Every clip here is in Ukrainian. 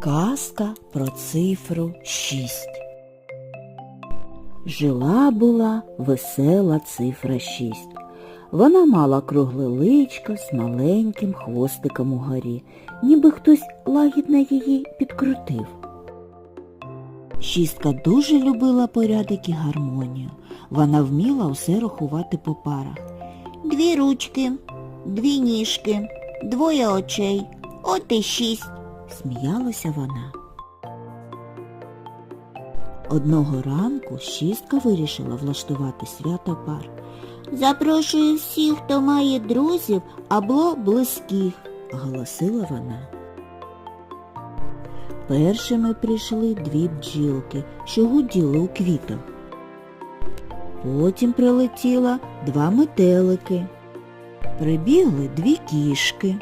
Казка про цифру 6 Жила була весела цифра 6. Вона мала кругле личко з маленьким хвостиком угорі, ніби хтось лагідно її підкрутив. Шістка дуже любила порядок і гармонію. Вона вміла усе рахувати по парах. Дві ручки, дві ніжки, двоє очей, от і шість. Сміялася вона. Одного ранку шістка вирішила влаштувати свято пар. Запрошую всіх, хто має друзів або близьких. оголосила вона. Першими прийшли дві бджілки, що гуділи у квітах. Потім прилетіло два метелики. Прибігли дві кішки,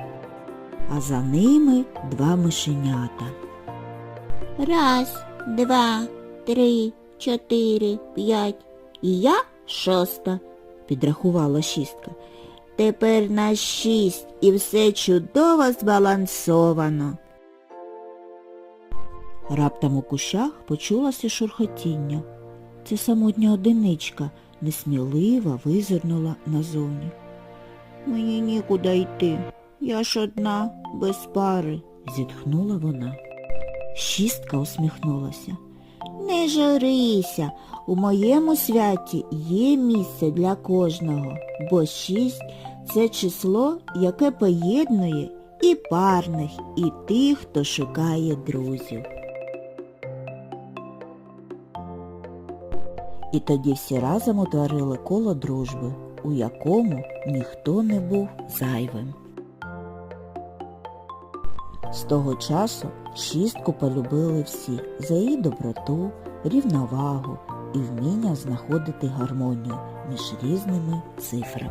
а за ними два мишенята. Раз, два, три, чотири, п'ять. І я шоста. Підрахувала шістка. Тепер на шість і все чудово збалансовано. Раптом у кущах почулося шурхотіння. Це самотня одиничка несміливо визирнула назовні. Мені нікуди йти. Я ж одна, без пари. Зітхнула вона. Шістка усміхнулася. Не журися, у моєму святі є місце для кожного, бо шість це число, яке поєднує і парних, і тих, хто шукає друзів. І тоді всі разом утворили коло дружби, у якому ніхто не був зайвим. З того часу шістку полюбили всі за її доброту, рівновагу і вміння знаходити гармонію між різними цифрами.